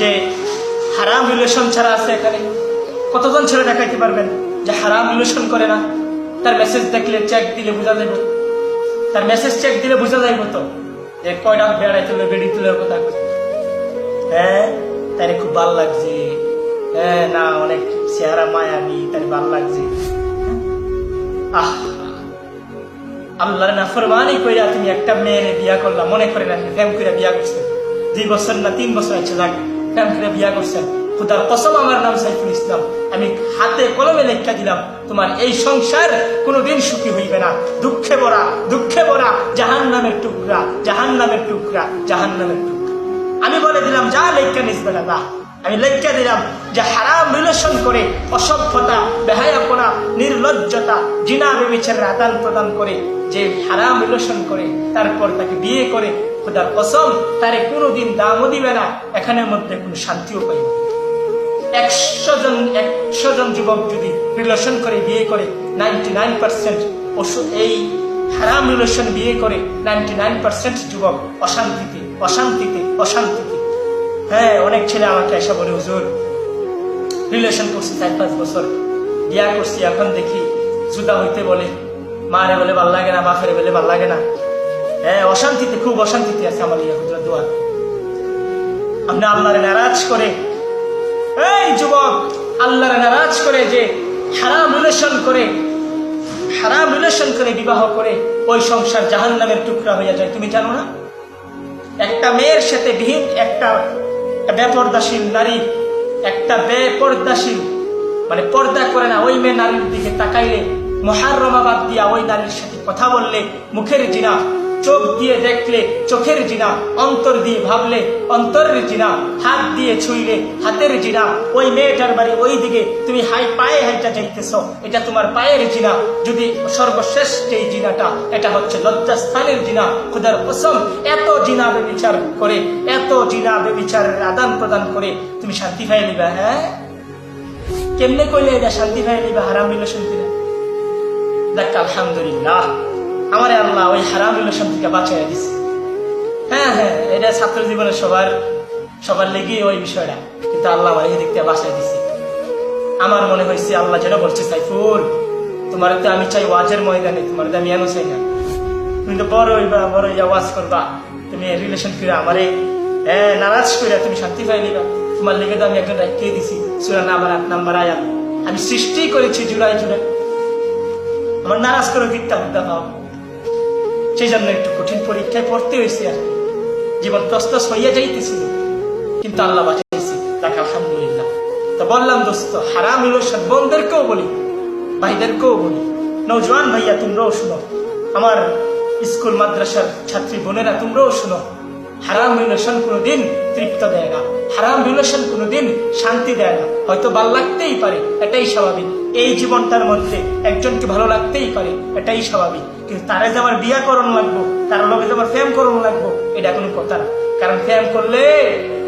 যে হারাম রিলেশন ছাড়া আছে এখানে। কতজন ছেলে দেখাইতে পারবেন যে হারাম রিলেশন করে না? তার মেসেজ দেখলে চেক দিলে বোঝা যাবে তার মেসেজ চেক দিলে বোঝা যাইব তো। যে কয়টা বেড়াই তুলে, বেড়ি তুলে কথা। হ্যাঁ তারে খুব ভালো লাগছে। হ্যাঁ না, অনেক চেহারা মায়াবি তার ভালো লাগছে। আহ, আল্লাহর নাফরমানি কইরা তুমি একটা মেয়েরে বিয়া করলা, মনে করে না প্রেম করে বিয়া করছেন দুই বছর না, তিন বছর আছে যাক। করে বিয়া করছেন। খুদার কসম আমার নাম সাইফুল ইসলাম। আমি হাতে কলমে লেখা দিলাম, তোমার এই সংসার কোনোদিন সুখী হইবে না। দুঃখে ভরা দুঃখে ভরা জাহান নামের টুকরা জাহান নামের টুকরা জাহান নামের টুকরা। আমি বলে দিলাম, যা লেখা নিসবে না আমি লেখা দিলাম যে হারাম রিলেশন করে অসভ্যতা, বেহায়াপনা, নির্লজ্জতা, জিনা বেবিচারের আদান প্রদান করে যে হারাম রিলেশন করে, তারপর তাকে বিয়ে করে খোদার কসম, তারে কোনোদিন দামও দিবে না, এখানের মধ্যে কোনো শান্তিও পাইবে না। একশো জন একশো জন যুবক যদি রিলেশন করে, বিয়ে করে নাইনটি নাইন পার্সেন্ট এই হারাম রিলেশন বিয়ে করে নাইনটি নাইন পার্সেন্ট যুবক অশান্তিতে অশান্তিতে অশান্তিতে হ্যাঁ অনেক ছেলে আমাকে এসে বলে, হুজুর রিলেশন করছি চার পাঁচ বছর, বিয়া করছি, এখন দেখি জুদা হইতে বলে, মারে বলে ভালো লাগে না, বাপের বলে ভালো লাগে না হ্যাঁ অশান্তিতে, খুব অশান্তিতে আছে আমার ইয়া হুজুরের দোয়া। আপনি আল্লাহরে নারাজ করে, এই যুবক, আল্লাহরে নারাজ করে যে হারাম রিলেশন করে, হারাম রিলেশন করে বিবাহ করে, ওই সংসার জাহান নামের টুকরা হয়ে যায়। তুমি জানো না? একটা মেয়ের সাথে বিহীন একটা একটা বেপর্দাশীল নারী, একটা বেপর্দাশীল মানে পর্দা করে না, ওই মেয়ে নারীর দিকে তাকাইলে মহারমাবাদ দিয়া ওই নারীর সাথে কথা বললে, মুখের জিনা চোখ দিয়ে দেখলে চোখের জিনা, অন্তর দিয়ে ভাবলে অন্তরের জিনা, হাত দিয়ে ছুঁইলে হাতের জিনা। ওই মেয়েটার বাড়ি ওই দিকে তুমি হাই পায়ে হাইটা যাইতেছ, এটা তোমার পায়ের জিনা। যদি সর্বশেষ যেই জিনাটা, এটা হচ্ছে লজ্জাস্থানের জিনা। খুদার কসম, এত জিনা বেবিচার করে, এত জিনা বেবিচারের আদান প্রদান করে তুমি শান্তি পাই নিবা হ্যাঁ? কেমনে কইলে এটা শান্তি পাই নিবা, হারাম রিলেশন করে? দেখ আলহামদুলিল্লাহ। আমারে আল্লাহ ওই হারাম রিলেশন থেকে বাঁচাই দিছে। হ্যাঁ হ্যাঁ এটা ছাত্র জীবনে সবার সবার লেগে ওই বিষয়টা। কিন্তু আল্লাহ আমার এদিক থেকে বাঁচাই দিছে। আমার মনে হয়েছে আল্লাহ যেন বলছে সাইফুল তোমার তো আমি চাই ওয়াজের ময়দানে, তোমার তো আমি এনো চাই না। তুমি তো বড় হইবা, বড় হইয়া ওয়াজ করবা। তুমি রিলেশন করে আমারে হ্যাঁ নারাজ করে তুমি শান্তি পাই নিবা। তোমার লেগে তো আমি একজন রাখিয়ে দিছি, সুরা নাম্বার আট নাম্বার আয়াত। আমি সৃষ্টি করেছি জুলাই জুলাই। আমার নারাজ করে বিদ্যা বুদ্ধা পাও। সেই জন্য একটু কঠিন পরীক্ষায় পড়তে হয়েছে আর। জীবন তস্তস হইয়া যাইতেছিল কিন্তু আল্লাহ বাঁচাইছি তাকে আলহামদুলিল্লাহ। তো বললাম, দোস্ত, হারাম ইলোশন বোনদেরকেও বলি, ভাইদেরকেও বলি। নৌজওয়ান ভাইয়া, তোমরাও শুনো। আমার স্কুল মাদ্রাসার ছাত্রী বোনেরা, তোমরাও শুনো। হারাম রিলেশন কোনোদিন তৃপ্ত দেয় না। হারাম রিলেশন কোনোদিন শান্তি দেয় না। হয়তো ভালো লাগতেই পারে, এটাই স্বাভাবিক। এই জীবনটার মধ্যে একজনকে ভালো লাগতেই পারে, এটাই স্বাভাবিক। কিন্তু তারে যে আমার বিয়া করণ লাগবো, তার লগে যে আমার প্রেম করণ লাগবো, এটা কোনো কথা না। কারণ প্রেম করলে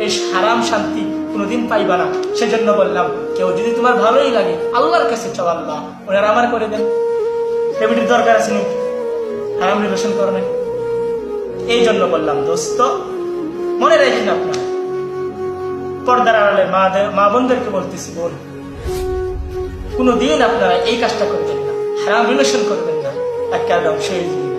এই হারাম শান্তি কোনোদিন পাইবা না। সেজন্য বললাম, কেউ যদি তোমার ভালোই লাগে, আল্লাহর কাছে চল আল্লাহ, ওনারা আমার করে দেন। ফ্যামিলির দরকার আছে নাকি? হারাম রিলেশন করবেন এই জন্য বললাম, দোস্ত, মনে রাখেন আপনার, পর্দার আড়ালে মা মা বোনদেরকে বলতেছি, বোন, কোনোদিন আপনারা এই কাজটা করবেন না। হারাম রিলেশন করবেন အကန့်တော်ရှိကြီး